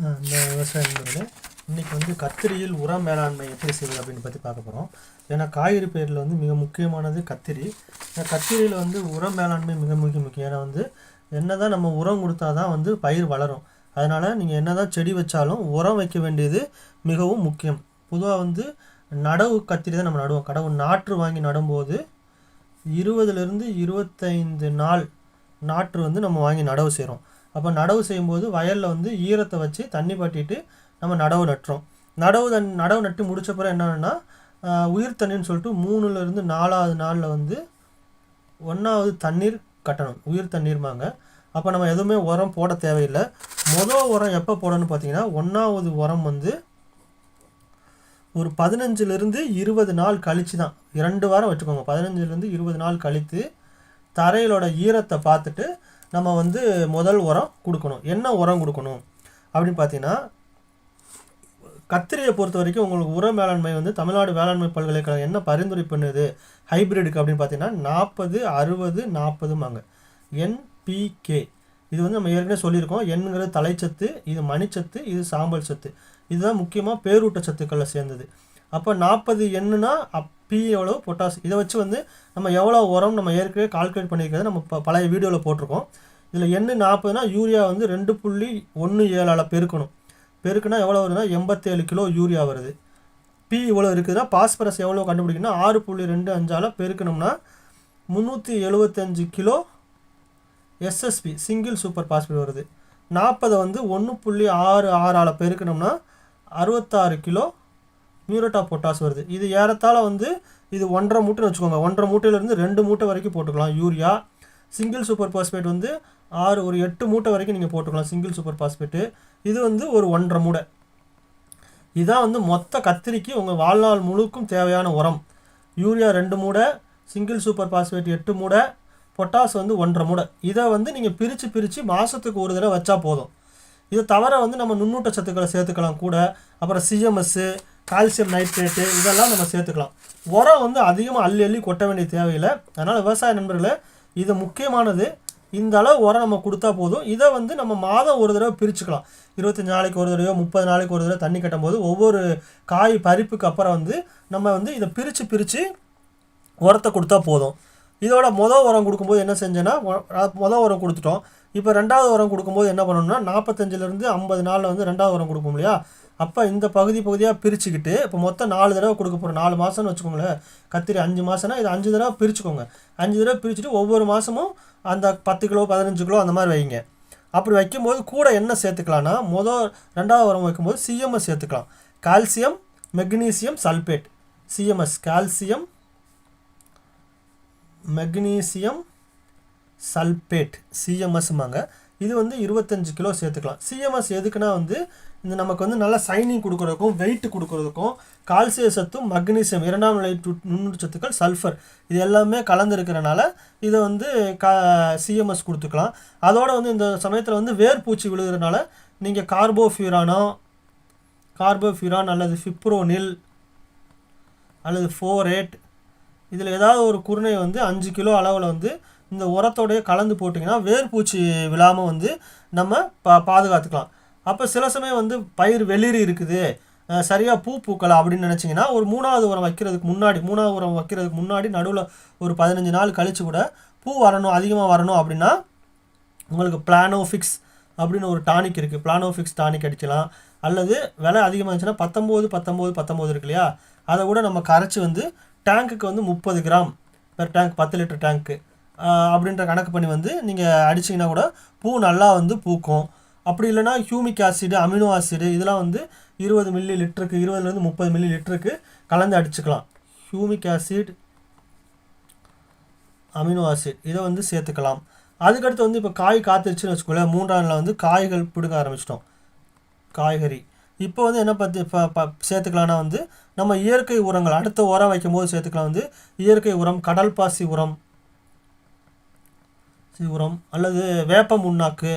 இந்த விவசாய நண்பர்களே இன்றைக்கி வந்து கத்திரியில் உர மேலாண்மை எப்படி செய்வது அப்படின்னு பற்றி பார்க்க போகிறோம் ஏன்னா காய்கறி பயிரில் வந்து மிக முக்கியமானது கத்திரி. ஏன்னா கத்திரியில் வந்து உர மேலாண்மை மிக மிக முக்கியம். ஏன்னா வந்து என்ன தான் நம்ம உரம் கொடுத்தா தான் வந்து பயிர் வளரும். அதனால் நீங்கள் என்ன தான் செடி வச்சாலும் உரம் வைக்க வேண்டியது மிகவும் முக்கியம். பொதுவாக வந்து நடவு கத்திரி தான் நம்ம நடுவோம். கடவு நாற்று வாங்கி நடும்போது இருபதுலேருந்து இருபத்தைந்து நாள் நாற்று வந்து நம்ம வாங்கி நடவு செய்கிறோம் அப்போ நடவு செய்யும்போது வயலில் வந்து ஈரத்தை வச்சு தண்ணி பட்டிட்டு நம்ம நடவு நட்டுறோம். நடவு தன் நடவு நட்டு முடிச்ச என்னென்னா உயிர் தண்ணின்னு சொல்லிட்டு மூணுலேருந்து நாலாவது நாளில் வந்து ஒன்றாவது தண்ணீர் கட்டணும். உயிர் தண்ணீர்மாங்க அப்போ நம்ம எதுவுமே உரம் போட தேவையில்லை. மொதல் உரம் எப்போ போடணும்னு பார்த்தீங்கன்னா ஒன்றாவது உரம் வந்து ஒரு பதினஞ்சுலேருந்து இருபது நாள் கழித்து தான். இரண்டு வாரம் வச்சுக்கோங்க. பதினஞ்சுலேருந்து இருபது நாள் கழித்து தரையிலோட ஈரத்தை பார்த்துட்டு நம்ம வந்து முதல் உரம் கொடுக்கணும். என்ன உரம் கொடுக்கணும்? அப்படின்னு பார்த்தீங்கன்னா கத்திரியை பொறுத்த வரைக்கும் உங்களுக்கு உர மேலாண்மை வந்து தமிழ்நாடு வேளாண்மை பல்கலைக்கழகம் என்ன பரிந்துரை பண்ணுது? ஹைபிரிடுக்கு அப்படின்னு பார்த்தீங்கன்னா நாற்பது அறுபது நாற்பதுமாங்க என்பிகே இது வந்து நம்ம ஏற்கனவே சொல்லியிருக்கோம். எண்ணுங்கிறது தலைச்சத்து இது மணிச்சத்து இது சாம்பல் சத்து. இதுதான் முக்கியமாக பேரூட்ட சத்துக்களில் சேர்ந்தது. அப்போ நாற்பது எண்ணுனா பி எவ்வளோ பொட்டாஸ் இதை வச்சு வந்து நம்ம எவ்வளோ உரம் நம்ம ஏற்கனவே கால்குலேட் பண்ணியிருக்கிறத நம்ம பழைய வீடியோவில் போட்டிருக்கோம். இதில் என்ன நாற்பதுனா யூரியா வந்து ரெண்டு புள்ளி ஒன்று ஏழால் பெருக்கணும். பெருக்குனா எவ்வளோ வருதுன்னா எண்பத்தேழு கிலோ யூரியா வருது. பி இவ்வளோ இருக்குதுன்னா பாஸ்பரஸ் எவ்வளோ கண்டுபிடிக்கணும்னா ஆறு புள்ளி ரெண்டு அஞ்சால் பெருக்கணும்னா முந்நூற்றி எழுபத்தஞ்சு kilo SSP single super phosphorus வருது. நாற்பதை வந்து ஒன்று புள்ளி ஆறு ஆறால் பெருக்கணும்னா அறுபத்தாறு கிலோ மியூரட்டா பொட்டாஸ் வருது. இது ஏறத்தாழ வந்து இது ஒன்றரை மூட்டைன்னு வச்சுக்கோங்க. ஒன்றரை மூட்டையிலேருந்து ரெண்டு மூட்டை வரைக்கும் போட்டுக்கலாம். யூரியா சிங்கிள் சூப்பர் பாஸ்பேட் வந்து ஆறு ஒரு எட்டு மூட்டை வரைக்கும் நீங்கள் போட்டுக்கலாம். Single super phosphate. இது வந்து ஒரு ஒன்றரை மூடை. இதான் வந்து மொத்த கத்திரிக்கு உங்கள் வாழ்நாள் முழுக்கும் தேவையான உரம். யூரியா ரெண்டு மூடை சிங்கிள் சூப்பர் பாஸ்பேட் எட்டு மூடை பொட்டாஸ் வந்து ஒன்றரை மூடை. இதை வந்து நீங்கள் பிரித்து பிரித்து மாதத்துக்கு ஒரு தடவை வச்சா போதும். இது தவிர வந்து நம்ம நுண்ணூட்ட சத்துக்களை சேர்த்துக்கலாம் கூட. அப்புறம் சிஎம்எஸ்ஸு கால்சியம் நைட்ரேட்டு இதெல்லாம் நம்ம சேர்த்துக்கலாம். உரம் வந்து அதிகமாக அள்ளி அள்ளி கொட்ட வேண்டிய தேவையில்லை. அதனால் விவசாய நண்பர்களே இது முக்கியமானது. இந்த அளவு உரம் நம்ம கொடுத்தா போதும். இதை வந்து நம்ம மாதம் ஒரு தடவை பிரிச்சுக்கலாம். இருபத்தஞ்சு நாளைக்கு ஒரு தடவையோ முப்பது நாளைக்கு ஒரு தடவை தண்ணி கட்டும்போது ஒவ்வொரு காய் பறிப்புக்கு அப்புறம் வந்து நம்ம வந்து இதை பிரித்து பிரித்து உரத்தை கொடுத்தா போதும். இதோட மொதல் உரம் கொடுக்கும்போது என்ன செஞ்சேன்னா மொதல் உரம் கொடுத்துட்டோம். இப்போ ரெண்டாவது உரம் கொடுக்கும்போது என்ன பண்ணணும்னா நாற்பத்தஞ்சிலேருந்து ஐம்பது நாளில் வந்து ரெண்டாவது உரம் கொடுப்போம் இல்லையா? அப்போ இந்த பகுதி பகுதியாக பிரிச்சுக்கிட்டு இப்போ மொத்தம் நாலு தடவை கொடுக்க போகிறோம் நாலு மாதம்னு வச்சுக்கோங்களேன். கத்திரி அஞ்சு மாதம்னா இது அஞ்சு தடவை பிரிச்சுக்கோங்க. அஞ்சு தடவை பிரிச்சுட்டு ஒவ்வொரு மாதமும் அந்த பத்து கிலோ பதினஞ்சு கிலோ அந்த மாதிரி வைங்க. அப்படி வைக்கும்போது கூட என்ன சேர்த்துக்கலாம்னா மொதல் ரெண்டாவது உரம் வைக்கும்போது சிஎம்எஸ் சேர்த்துக்கலாம். Calcium magnesium sulphate CMS calcium magnesium sulphate சிஎம்எஸ்மாங்க இது வந்து இருபத்தஞ்சு கிலோ சேர்த்துக்கலாம். சிஎம்எஸ் எதுக்குன்னா வந்து இந்த நமக்கு வந்து நல்லா சைனிங் கொடுக்குறதுக்கும் வெயிட் கொடுக்குறதுக்கும் கால்சிய சத்தும் மக்னீசியம் இரண்டாம் நிலை டு- சத்துக்கள் சல்ஃபர் இது எல்லாமே கலந்துருக்கிறனால இதை வந்து க சிஎம்எஸ் கொடுத்துக்கலாம். அதோடு வந்து இந்த சமயத்தில் வந்து வேர்பூச்சி விழுகிறனால நீங்கள் கார்போஃபியூரானோ கார்போஃபியூரான் அல்லது ஃபிப்ரோனில் அல்லது ஃபோரேட் இதில் ஏதாவது ஒரு குருணை வந்து அஞ்சு கிலோ அளவில் வந்து இந்த உரத்தோடையே கலந்து போட்டிங்கன்னா வேர்பூச்சி விழாமல் வந்து நம்ம பா பாதுகாத்துக்கலாம். அப்போ சில சமயம் வந்து பயிர் வெளிரி இருக்குது. சரியாக பூ பூக்கலை அப்படின்னு நினச்சிங்கன்னா ஒரு மூணாவது உரம் வைக்கிறதுக்கு முன்னாடி மூணாவது உரம் வைக்கிறதுக்கு முன்னாடி நடுவில் ஒரு பதினஞ்சு நாள் கழித்து கூட பூ வரணும் அதிகமாக வரணும் அப்படின்னா உங்களுக்கு பிளானோஃபிக்ஸ் அப்படின்னு ஒரு டானிக் இருக்குது பிளானோஃபிக்ஸ் டானிக் அடிக்கலாம் அல்லது விலை அதிகமாக இருந்துச்சுன்னா பத்தொம்போது பத்தொம்போது பத்தொம்போது இருக்கு இல்லையா? அதை கூட நம்ம கரைச்சி வந்து டேங்க்குக்கு வந்து முப்பது கிராம். பெர் டேங்க் பத்து லிட்டர் டேங்க்கு அப்படின்ற கணக்கு பண்ணி வந்து நீங்கள் அடிச்சிங்கன்னா கூட பூ நல்லா வந்து பூக்கும். அப்படி இல்லைன்னா ஹியூமிக் ஆசிடு அமினோ ஆசிடு இதெல்லாம் வந்து இருபது மில்லி லிட்டருக்கு இருபதுலேருந்து முப்பது மில்லி லிட்டருக்கு கலந்து அடிச்சுக்கலாம். ஹியூமிக் ஆசிட் அமினோ ஆசிட் இதை வந்து சேர்த்துக்கலாம். அதுக்கடுத்து வந்து இப்போ காய் காத்துருச்சுன்னு வச்சுக்கோங்களேன் மூன்றாம் நாளில் வந்து காய்கள் பிடுங்க ஆரம்பிச்சிட்டோம். காய்கறி. இப்போ வந்து என்ன பற்றி இப்போ ப சேர்த்துக்கலாம்னா வந்து நம்ம இயற்கை உரங்கள் அடுத்த உரம் வைக்கும் போது சேர்த்துக்கலாம் வந்து இயற்கை உரம் கடல் பாசி உரம். உரம் அல்லது வேப்ப முன்னாக்கு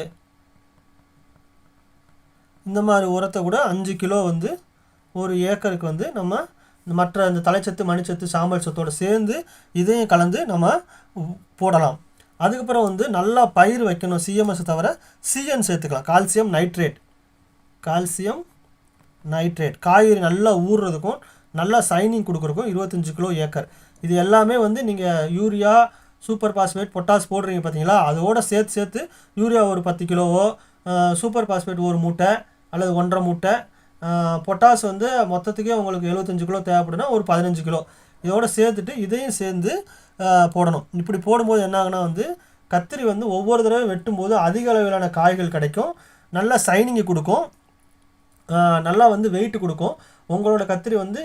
இந்த மாதிரி உரத்தை கூட அஞ்சு கிலோ வந்து ஒரு ஏக்கருக்கு வந்து நம்ம இந்த மற்ற இந்த தலைச்சத்து மணிச்சத்து சாம்பல் சத்தோடு சேர்ந்து இதையும் கலந்து நம்ம போடலாம். அதுக்கப்புறம் வந்து நல்லா பயிர் வைக்கணும் சிஎம்எஸ் தவிர சிஎன் சேர்த்துக்கலாம். Calcium nitrate. Calcium nitrate. காய்கறி நல்லா ஊறுறதுக்கும் நல்லா சைனிங் கொடுக்குறதுக்கும் இருபத்தஞ்சி கிலோ ஏக்கர். இது எல்லாமே வந்து நீங்கள் யூரியா சூப்பர் பாஸ்பேட் பொட்டாஸ் போடுறீங்க பார்த்தீங்களா? அதோட சேர்த்து சேர்த்து யூரியா ஒரு பத்து கிலோவோ சூப்பர் பாஸ்பேட் ஒரு மூட்டை அல்லது ஒன்றரை மூட்டை பொட்டாஸ் வந்து மொத்தத்துக்கே உங்களுக்கு எழுபத்தஞ்சு கிலோ தேவைப்படுனா ஒரு பதினஞ்சு கிலோ. இதோட சேர்த்துட்டு இதையும் சேர்ந்து போடணும். இப்படி போடும்போது என்ன ஆகுனா வந்து கத்திரி வந்து ஒவ்வொரு தடவை வெட்டும்போது அதிக அளவிலான காய்கள் கிடைக்கும். நல்லா சைனிங்கு கொடுக்கும். நல்லா வந்து வெயிட் கொடுக்கும். உங்களோட கத்திரி வந்து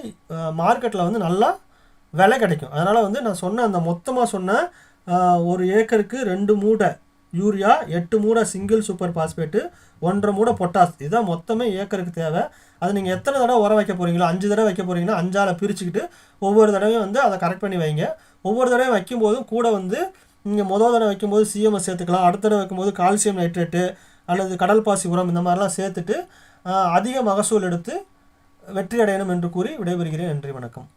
மார்க்கெட்டில் வந்து நல்லா விலை கிடைக்கும். அதனால் வந்து நான் சொன்ன அந்த மொத்தமாக சொன்ன ஒரு ஏக்கருக்கு ரெண்டு மூடை யூரியா எட்டு மூடை சிங்கிள் சூப்பர் பாஸ்பேட்டு ஒன்றரை மூடை பொட்டாஸ் இதுதான் மொத்தமே ஏக்கருக்கு தேவை. அது நீங்கள் எத்தனை தடவை உரம் வைக்க போகிறீங்களோ அஞ்சு தடவை வைக்க போகிறீங்கன்னா அஞ்சால் பிரிச்சுக்கிட்டு ஒவ்வொரு தடவையும் வந்து அதை கரெக்ட் பண்ணி வைங்க. ஒவ்வொரு தடவையும் வைக்கும்போதும் கூட வந்து நீங்கள் முதல் தடவை வைக்கும்போது சிஎம்எஸ் சேர்த்துக்கலாம். அடுத்த தடவை வைக்கும்போது கால்சியம் நைட்ரேட்டு அல்லது கடல் பாசி உரம் இந்த மாதிரிலாம் சேர்த்துட்டு அதிக மகசூல் எடுத்து வெற்றி அடையணும் என்று கூறி விடைபெறுகிறேன். நன்றி வணக்கம்.